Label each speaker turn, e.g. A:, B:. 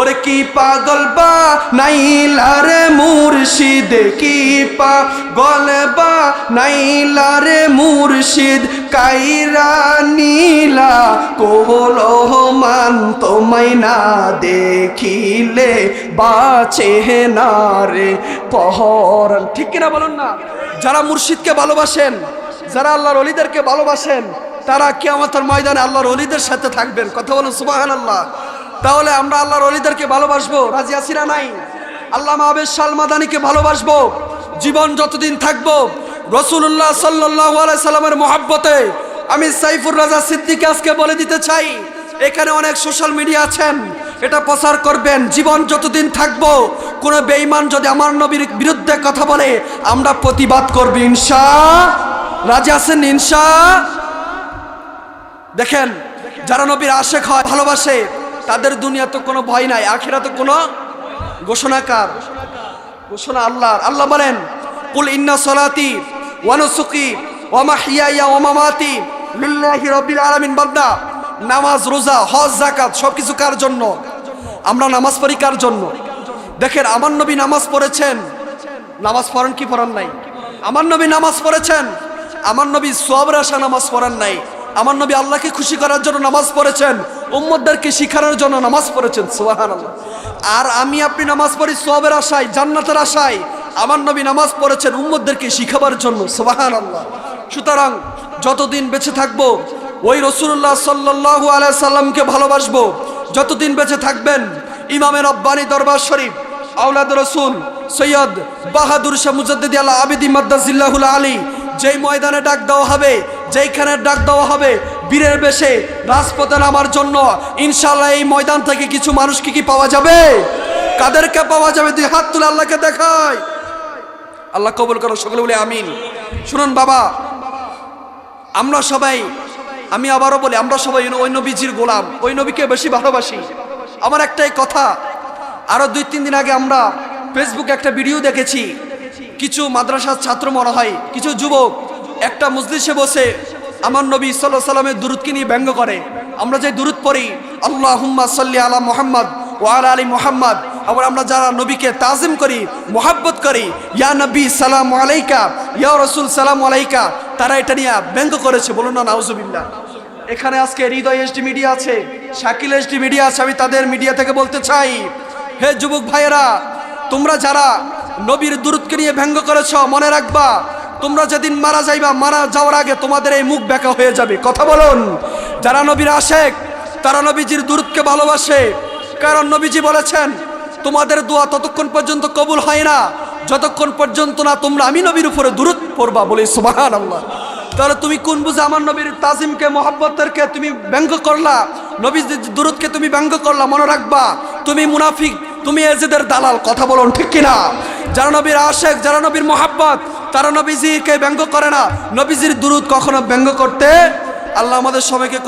A: ওরে কি পাগল বা? নাইলার মুর্শিদ, কি পাগল বা? নাইলার মুর্শিদ, কাইরা নীলা কোল মান তোমায় না দেখিলে বাঁচে না রে পহর। ঠিক কিনা বলুন না? যারা মুর্শিদকে ভালোবাসেন, যারা আল্লাহর অলিদেরকে ভালোবাসেন, তারা কেয়ামতের ময়দানে আল্লাহর অলিদের সাথে থাকবেন। কথা বলুন সুবাহান আল্লাহ তাহলে আমরা আল্লাহর অলিদেরকে ভালোবাসবো। রাজি আসিরা নাই? আল্লাহ মাহবেদ সালমাদানিকে ভালোবাসবো। জীবন যতদিন থাকব রসুল্লাহ সাল্লাহ সাল্লামের মোহাব্বতে আমি সাইফুর রাজা সিদ্দিকে আজকে বলে দিতে চাই, এখানে অনেক সোশ্যাল মিডিয়া আছেন, এটা প্রচার করবেন। জীবন যতদিন থাকব, কোনো বেঈমান যদি আমার নবীর বিরুদ্ধে কথা বলে, আমরা প্রতিবাদ করব, ইনশা। রাজা আছেন, ইনশা? দেখেন, যারা নবীর আশেখ হয়, ভালোবাসে তাদের দুনিয়া তো কোনো ভয় নাই, আখেরা তো কোনো ঘোষণাকার। ঘোষণা আল্লাহর। আল্লাহ বলেন, কুল ইন্না সলাতি ওয়ানুসুকি ওয়া মাহইয়ায়া ওয়া মামাতি লিল্লাহি রাব্বিল আলামিন বান্দা। নামাজ, রোজা, হজ, যাকাত সবকিছু কার জন্য? আমরা নামাজ পড়ি কার জন্য? দেখেন, আমার নবী নামাজ পড়েছেন। নামাজ পড়েন কি পড়ান নাই? আমার নবী নামাজ পড়েছেন। আমার নবী সবের আশা নামাজ পড়েন নাই। আমার নবী আল্লাহকে খুশি করার জন্য নামাজ পড়েছেন। উম্মদদেরকে শিখানোর জন্য নামাজ পড়েছেন সুবাহান আর আমি, আপনি নামাজ পড়ি সবের আশায়, জান্নাতের আশায়। আমার নবী নামাজ পড়েছেন উম্মদদেরকে শিখাবার জন্য আল্লাহ সুতরাং যতদিন বেঁচে থাকব, ওই রসুল্লাহ সাল্লাহ আলাই সাল্লামকে ভালোবাসবো। যতদিন বেঁচে থাকবেন ইমামের রব্বানি দরবার শরীফ আউলাদ রসুল সৈয়দ বাহাদুর শাহ মুজাদ্দিদ আল্লাহ আবিদি মাদ্দাজিল্লাহুল আলী, যেই ময়দানে ডাক দেওয়া হবে, যেইখানে ডাক দেওয়া হবে বীরের বেশে রাজপথে নামার জন্য ইনশাল্লাহ এই ময়দান থেকে কিছু মানুষকে কি পাওয়া যাবে? কাদেরকে পাওয়া যাবে? দুই হাত তুলে আল্লাহকে দেখায় আল্লাহ কবুল করো, সকলে বলে আমিন। শুনুন বাবা, আমরা সবাই, আমি আবারও বলি, আমরা সবাই ওই নবীজির গোলাম। ওই নবীকে বেশি ভালোবাসি। আমার একটাই কথা, আরও দুই, তিন দিন আগে আমরা ফেসবুকে একটা ভিডিও দেখেছি। কিছু মাদ্রাসার ছাত্র মনে হয়, কিছু যুবক, একটা মজলিসে বসে আমার নবী সাল্লাহ সাল্লামের দুরুদকে নিয়ে ব্যঙ্গ করে। আমরা যে দুরুদ পড়ি আল্লাহ হুম্মা সাল্লি আলা মোহাম্মদ ও আলা মোহাম্মদ। আবার আমরা যারা নবীকে তাজিম করি, মোহাব্বত করি, ইয়া নবী সালাম আলাইকা, ইয়া রসুল সালাম আলাইকা, তারা এটা নিয়ে ব্যঙ্গ করেছে। বলুন না, নাউজুবিল্লাহ। এখানে আজকে হৃদয় এসডি মিডিয়া আছে, শাকিল এসডি মিডিয়া আছে, আমি তাদের মিডিয়া থেকে বলতে চাই, হে যুবক ভাইয়েরা, তোমরা যারা নবীর দূরত্বকে নিয়ে ব্যঙ্গ করেছ, মনে রাখবা তোমরা যেদিন মারা যাইবা, মারা যাওয়ার আগে তোমাদের এই মুখ বেঁকা হয়ে যাবে। কথা বলুন। যারা নবীর আশেক, তারা নবীজির দূরত্বকে ভালোবাসে। কারণ নবীজি বলেছেন, তোমাদের দোয়া ততক্ষণ পর্যন্ত কবুল হয় না। যতক্ষণ পর্যন্ত না তোমরা আমি নবীর উপরে দূরত পড়বা বলে সুবাহান আল্লাহ তাহলে তুমি কোন বুঝে আমার নবীর তাজিমকে মোহাব্বতেরকে তুমি ব্যঙ্গ করলা? নবীর দূরতকে তুমি ব্যঙ্গ করলা, মনে রাখবা? তুমি মুনাফিক, তুমি এজেদের দালাল, কথা বলুন ঠিক কিনা? যারা নবীর আশেক, যারা নবীর মোহাব্বত তারা নবীজিকে ব্যঙ্গ করে না। নবীজির দূরত কখনো ব্যঙ্গ করতে আল্লাহ আমাদের সবাইকে